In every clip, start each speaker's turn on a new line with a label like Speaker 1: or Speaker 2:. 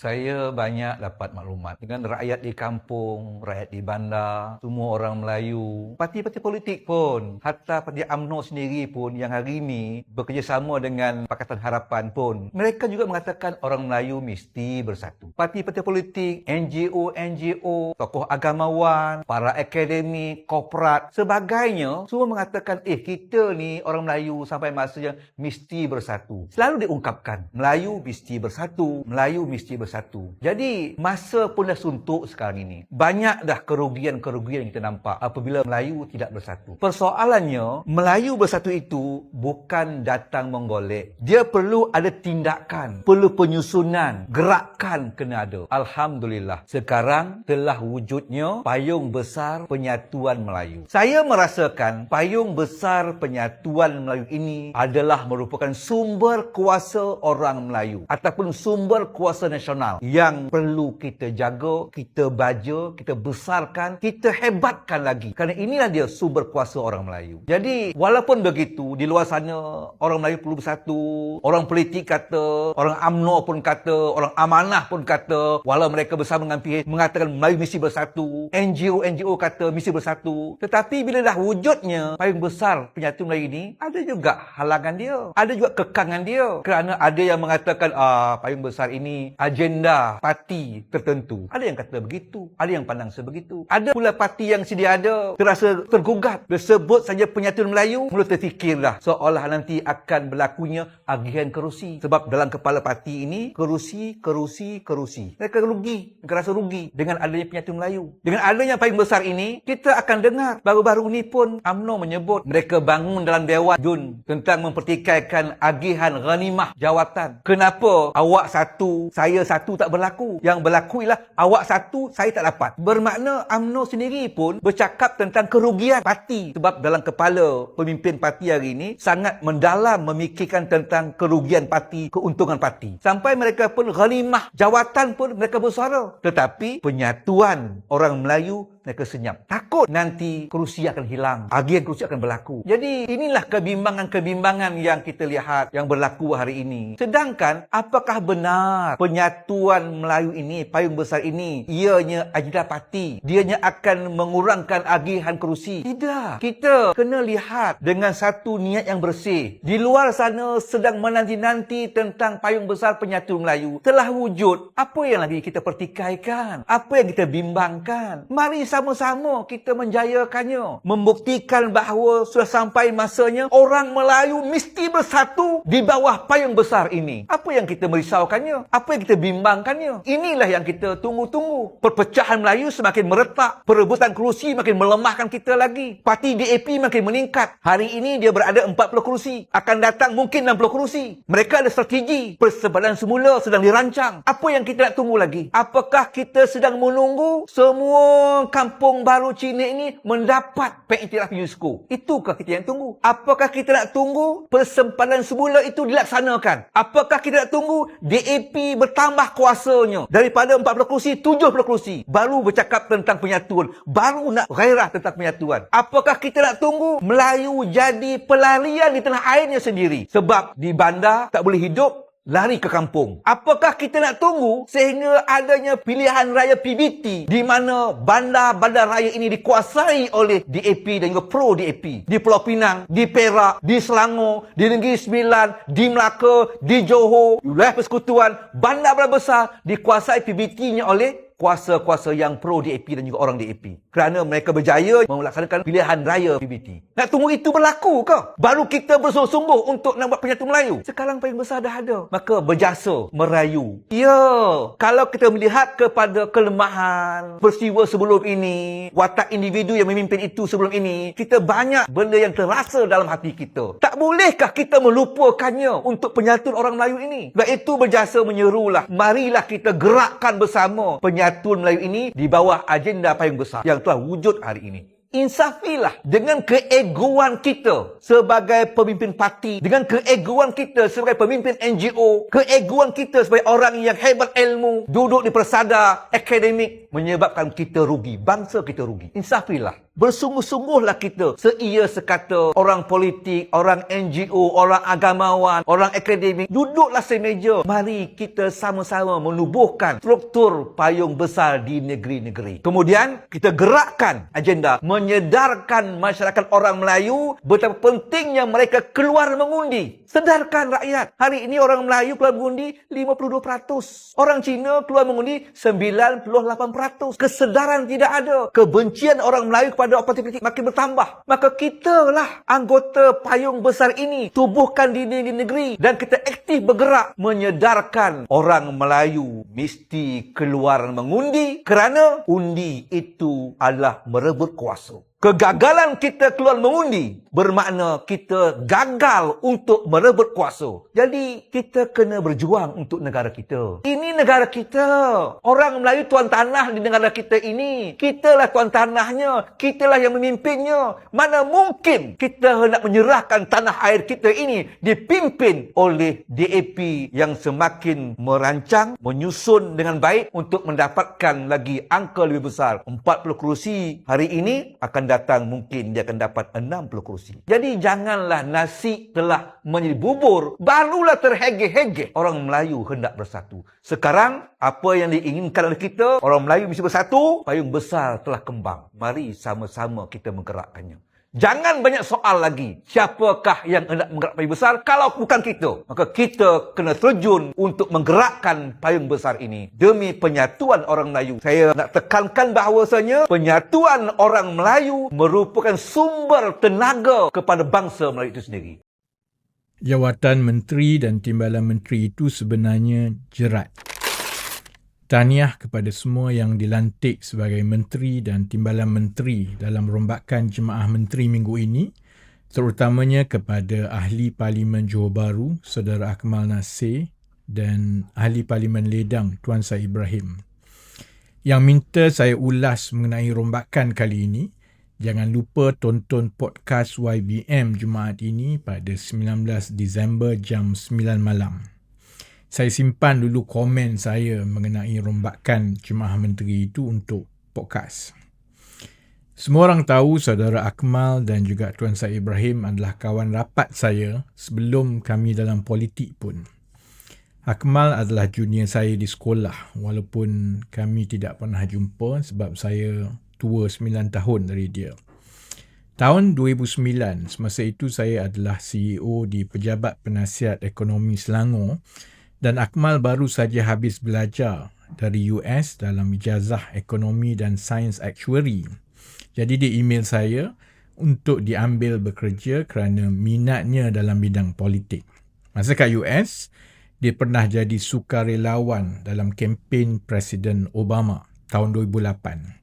Speaker 1: Saya banyak dapat maklumat dengan rakyat di kampung, rakyat di bandar, semua orang Melayu, parti-parti politik pun, hatta parti AMNO sendiri pun yang hari ini bekerjasama dengan Pakatan Harapan pun, mereka juga mengatakan orang Melayu mesti bersatu. Parti-parti politik, NGO-NGO, tokoh agamawan, para akademik, korporat, sebagainya, semua mengatakan, eh kita ni orang Melayu sampai masa yang mesti bersatu. Selalu diungkapkan, Melayu mesti bersatu, Melayu mesti bersatu. Jadi, masa pun dah suntuk sekarang ini. Banyak dah kerugian-kerugian yang kita nampak apabila Melayu tidak bersatu. Persoalannya, Melayu bersatu itu bukan datang menggolek. Dia perlu ada tindakan, perlu penyusunan, gerakan kena ada. Alhamdulillah, sekarang telah wujudnya payung besar penyatuan Melayu. Saya merasakan payung besar penyatuan Melayu ini adalah merupakan sumber kuasa orang Melayu ataupun sumber kuasa nasional yang perlu kita jaga, kita baja, kita besarkan, kita hebatkan lagi. Kerana inilah dia sumber kuasa orang Melayu. Jadi, walaupun begitu, di luar sana orang Melayu perlu bersatu, orang politik kata, orang AMNO pun kata, orang amanah pun kata, walau mereka bersama dengan PH mengatakan Melayu mesti bersatu, NGO-NGO kata mesti bersatu. Tetapi bila dah wujudnya payung besar penyatu Melayu ini, ada juga halangan dia. Ada juga kekangan dia. Kerana ada yang mengatakan, ah, payung besar ini agenda parti tertentu. Ada yang kata begitu. Ada yang pandang sebegitu. Ada pula parti yang sedia ada terasa tergugat. Disebut saja penyatuan Melayu, mula terfikirlah seolah nanti akan berlakunya agihan kerusi. Sebab dalam kepala parti ini, kerusi, kerusi, kerusi. Mereka rugi. Mereka rasa rugi dengan adanya penyatuan Melayu. Dengan adanya payung besar ini, kita akan dengar baru-baru ini pun UMNO menyebut mereka bangun dalam Dewan Jun tentang mempertikaikan agihan ghanimah jawatan. Kenapa awak satu, saya satu tak berlaku? Yang berlaku ialah awak satu, saya tak dapat. Bermakna UMNO sendiri pun bercakap tentang kerugian parti. Sebab dalam kepala pemimpin parti hari ini sangat mendalam memikirkan tentang kerugian parti, keuntungan parti. Sampai mereka pun ghanimah jawatan pun mereka bersuara. Tetapi penyatuan orang Melayu mereka senyap. Takut nanti kerusi akan hilang. Agian kerusi akan berlaku. Jadi inilah kebimbangan-kebimbangan yang kita lihat yang berlaku hari ini. Sedangkan apakah benar penyatuan Melayu ini, payung besar ini, ianya agenda parti. Dianya akan mengurangkan agihan kerusi. Tidak. Kita kena lihat dengan satu niat yang bersih. Di luar sana sedang menanti-nanti tentang payung besar penyatuan Melayu. Telah wujud. Apa yang lagi kita pertikaikan? Apa yang kita bimbangkan? Mari sama-sama kita menjayakannya. Membuktikan bahawa sudah sampai masanya orang Melayu mesti bersatu di bawah payung besar ini. Apa yang kita merisaukannya? Apa yang kita bimbangkannya? Inilah yang kita tunggu-tunggu. Perpecahan Melayu semakin meretak. Perebutan kerusi makin melemahkan kita lagi. Parti DAP makin meningkat. Hari ini dia berada 40 kerusi. Akan datang mungkin 60 kerusi. Mereka ada strategi. Persebaran semula sedang dirancang. Apa yang kita nak tunggu lagi? Apakah kita sedang menunggu semua kampung baru Cina ini mendapat pengiktiraf UNESCO? Itukah kita yang tunggu? Apakah kita nak tunggu persempadan semula itu dilaksanakan? Apakah kita nak tunggu DAP bertambah kuasanya daripada 40 kerusi 70 kerusi baru bercakap tentang penyatuan baru nak gairah tentang penyatuan apakah kita nak tunggu Melayu jadi pelarian di tanah airnya sendiri sebab di bandar tak boleh hidup lari ke kampung. Apakah kita nak tunggu sehingga adanya pilihan raya PBT di mana bandar-bandar raya ini dikuasai oleh DAP dan juga pro DAP di Pulau Pinang, di Perak, di Selangor, di Negeri Sembilan, di Melaka, di Johor, wilayah persekutuan, bandar-bandar besar dikuasai PBT-nya oleh kuasa-kuasa yang pro DAP dan juga orang DAP. Kerana mereka berjaya melaksanakan pilihan raya PBT. Nak tunggu itu berlaku ke? Baru kita bersungguh-sungguh untuk nak buat penyatu Melayu. Sekarang paling besar dah ada. Maka berjasa merayu. Ya, kalau kita melihat kepada kelemahan peristiwa sebelum ini, watak individu yang memimpin itu sebelum ini, kita banyak benda yang terasa dalam hati kita. Tak bolehkah kita melupakannya untuk penyatuan orang Melayu ini? Sebab itu berjasa menyerulah. Marilah kita gerakkan bersama penyatuan Melayu ini di bawah agenda payung besar yang telah wujud hari ini. Insafilah dengan keegoan kita sebagai pemimpin parti, dengan keegoan kita sebagai pemimpin NGO, keegoan kita sebagai orang yang hebat ilmu, duduk di persada akademik menyebabkan kita rugi, bangsa kita rugi. Insafilah bersungguh-sungguhlah kita seia sekata orang politik, orang NGO, orang agamawan, orang akademik duduklah semeja. Mari kita sama-sama menubuhkan struktur payung besar di negeri-negeri. Kemudian kita gerakkan agenda menyedarkan masyarakat orang Melayu betapa pentingnya mereka keluar mengundi. Sedarkan rakyat. Hari ini orang Melayu keluar mengundi 52%. Orang Cina keluar mengundi 98%. Kesedaran tidak ada. Kebencian orang Melayu kepada oposisi politik makin bertambah. Maka kita lah anggota payung besar ini. Tubuhkan di negeri dan kita aktif bergerak menyedarkan orang Melayu mesti keluar mengundi kerana undi itu adalah merebut kuasa. Kegagalan kita keluar mengundi bermakna kita gagal untuk merebut kuasa. Jadi kita kena berjuang untuk negara kita. Ini negara kita. Orang Melayu tuan tanah di negara kita ini. Kitalah tuan tanahnya. Kitalah yang memimpinnya. Mana mungkin kita hendak menyerahkan tanah air kita ini dipimpin oleh DAP yang semakin merancang, menyusun dengan baik untuk mendapatkan lagi angka lebih besar. 40 kerusi hari ini akan datang mungkin dia akan dapat 60 kursi. Jadi janganlah nasi telah menjadi bubur, barulah terhege-hege orang Melayu hendak bersatu. Sekarang, apa yang diinginkan oleh kita, orang Melayu mesti bersatu, payung besar telah kembang. Mari sama-sama kita menggerakkannya. Jangan banyak soal lagi. Siapakah yang hendak menggerak payung besar kalau bukan kita? Maka kita kena terjun untuk menggerakkan payung besar ini. Demi penyatuan orang Melayu. Saya nak tekankan bahawasanya penyatuan orang Melayu merupakan sumber tenaga kepada bangsa Melayu itu sendiri.
Speaker 2: Jawatan menteri dan timbalan menteri itu sebenarnya jerat. Tahniah kepada semua yang dilantik sebagai menteri dan timbalan menteri dalam rombakan jemaah menteri minggu ini, terutamanya kepada Ahli Parlimen Johor Bahru, Saudara Akmal Nasir dan Ahli Parlimen Ledang, Tuan Syed Ibrahim. Yang minta saya ulas mengenai rombakan kali ini, jangan lupa tonton podcast YBM Jumaat ini pada 19 Disember jam 9 malam saya simpan dulu komen saya mengenai rombakan jemaah menteri itu untuk podcast. Semua orang tahu saudara Akmal dan juga Tuan Syed Ibrahim adalah kawan rapat saya sebelum kami dalam politik pun. Akmal adalah junior saya di sekolah walaupun kami tidak pernah jumpa sebab saya tua 9 tahun dari dia. Tahun 2009, semasa itu saya adalah CEO di Pejabat Penasihat Ekonomi Selangor dan Akmal baru saja habis belajar dari US dalam ijazah ekonomi dan sains actuary. Jadi dia email saya untuk diambil bekerja kerana minatnya dalam bidang politik. Masa kat US, dia pernah jadi sukarelawan dalam kempen Presiden Obama tahun 2008.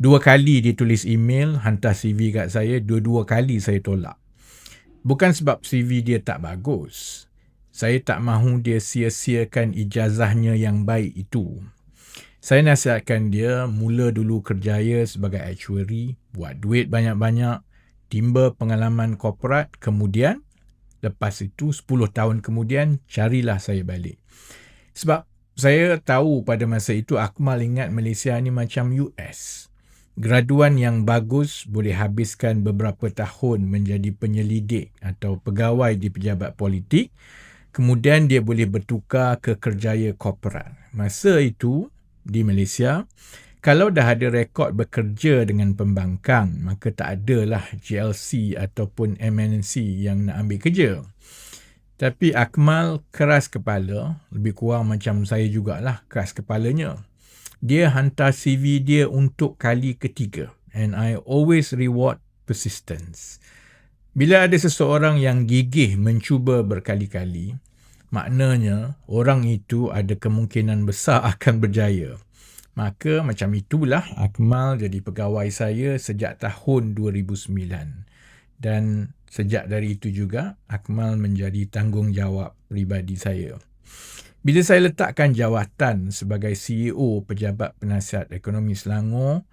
Speaker 2: Dua kali dia tulis email, hantar CV kat saya, dua-dua kali saya tolak. Bukan sebab CV dia tak bagus saya tak mahu dia sia-siakan ijazahnya yang baik itu. Saya nasihatkan dia mula dulu kerjaya sebagai actuary, buat duit banyak-banyak, timba pengalaman korporat, kemudian lepas itu 10 tahun kemudian carilah saya balik. Sebab saya tahu pada masa itu Akmal ingat Malaysia ni macam US. Graduan yang bagus boleh habiskan beberapa tahun menjadi penyelidik atau pegawai di pejabat politik kemudian dia boleh bertukar ke kerjaya korporat. Masa itu di Malaysia, kalau dah ada rekod bekerja dengan pembangkang, maka tak adalah GLC ataupun MNC yang nak ambil kerja. Tapi Akmal keras kepala, lebih kurang macam saya jugalah keras kepalanya. Dia hantar CV dia untuk kali ketiga. And I always reward persistence. Bila ada seseorang yang gigih mencuba berkali-kali, maknanya orang itu ada kemungkinan besar akan berjaya. Maka macam itulah Akmal jadi pegawai saya sejak tahun 2009. Dan sejak dari itu juga Akmal menjadi tanggungjawab pribadi saya. Bila saya letakkan jawatan sebagai CEO Pejabat Penasihat Ekonomi Selangor,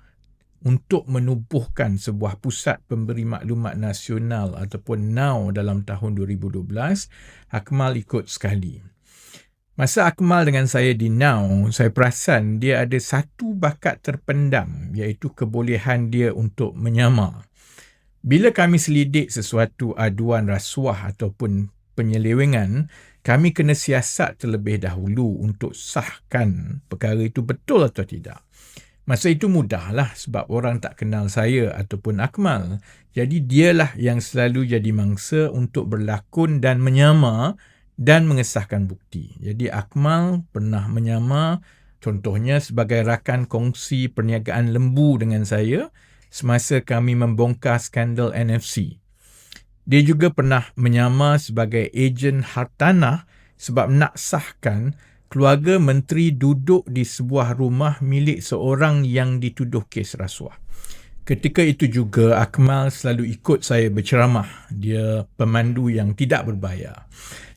Speaker 2: untuk menubuhkan sebuah pusat pemberi maklumat nasional ataupun NOW dalam tahun 2012, Akmal ikut sekali. Masa Akmal dengan saya di Now, saya perasan dia ada satu bakat terpendam iaitu kebolehan dia untuk menyamar. Bila kami selidik sesuatu aduan rasuah ataupun penyelewengan, kami kena siasat terlebih dahulu untuk sahkan perkara itu betul atau tidak. Masa itu mudahlah sebab orang tak kenal saya ataupun Akmal. Jadi dialah yang selalu jadi mangsa untuk berlakon dan menyamar dan mengesahkan bukti. Jadi Akmal pernah menyamar contohnya sebagai rakan kongsi perniagaan lembu dengan saya semasa kami membongkar skandal NFC. Dia juga pernah menyamar sebagai ejen hartanah sebab nak sahkan keluarga menteri duduk di sebuah rumah milik seorang yang dituduh kes rasuah. Ketika itu juga Akmal selalu ikut saya berceramah. Dia pemandu yang tidak berbayar.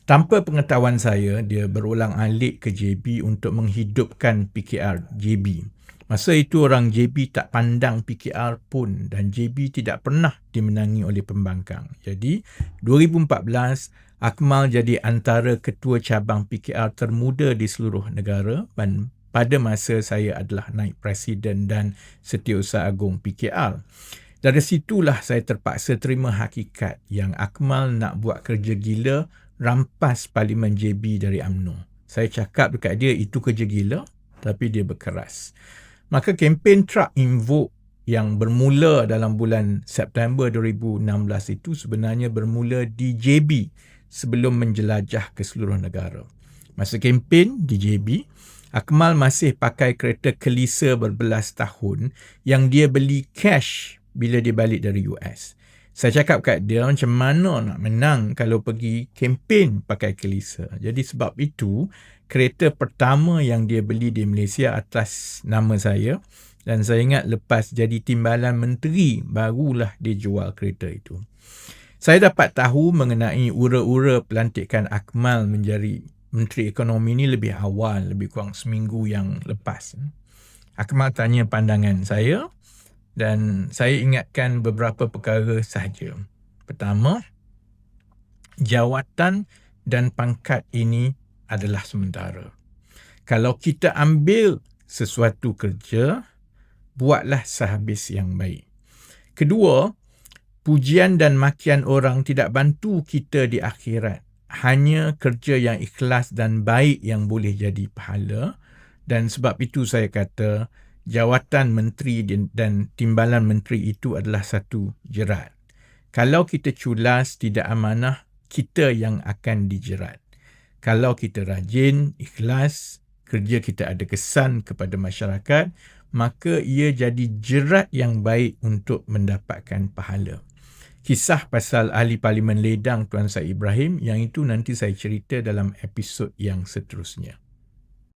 Speaker 2: Tanpa pengetahuan saya, dia berulang alik ke JB untuk menghidupkan PKR JB. Masa itu orang JB tak pandang PKR pun dan JB tidak pernah dimenangi oleh pembangkang. Jadi 2014 Akmal jadi antara ketua cabang PKR termuda di seluruh negara dan pada masa saya adalah naik presiden dan setiausaha agung PKR. Dari situlah saya terpaksa terima hakikat yang Akmal nak buat kerja gila rampas Parlimen JB dari UMNO. Saya cakap dekat dia itu kerja gila tapi dia berkeras. Maka kempen Truck Invoke yang bermula dalam bulan September 2016 itu sebenarnya bermula di JB sebelum menjelajah ke seluruh negara. Masa kempen di JB, Akmal masih pakai kereta kelisa berbelas tahun yang dia beli cash bila dia balik dari US. Saya cakap kat dia macam mana nak menang kalau pergi kempen pakai kelisa. Jadi sebab itu, kereta pertama yang dia beli di Malaysia atas nama saya dan saya ingat lepas jadi timbalan menteri barulah dia jual kereta itu. Saya dapat tahu mengenai ura-ura pelantikan Akmal menjadi Menteri Ekonomi ini lebih awal, lebih kurang seminggu yang lepas. Akmal tanya pandangan saya dan saya ingatkan beberapa perkara sahaja. Pertama, jawatan dan pangkat ini adalah sementara. Kalau kita ambil sesuatu kerja, buatlah sehabis yang baik. Kedua, pujian dan makian orang tidak bantu kita di akhirat. Hanya kerja yang ikhlas dan baik yang boleh jadi pahala. Dan sebab itu saya kata, jawatan menteri dan timbalan menteri itu adalah satu jerat. Kalau kita culas tidak amanah, kita yang akan dijerat. Kalau kita rajin, ikhlas, kerja kita ada kesan kepada masyarakat, maka ia jadi jerat yang baik untuk mendapatkan pahala. Kisah pasal ahli parlimen ledang Tuan Said Ibrahim yang itu nanti saya cerita dalam episod yang seterusnya.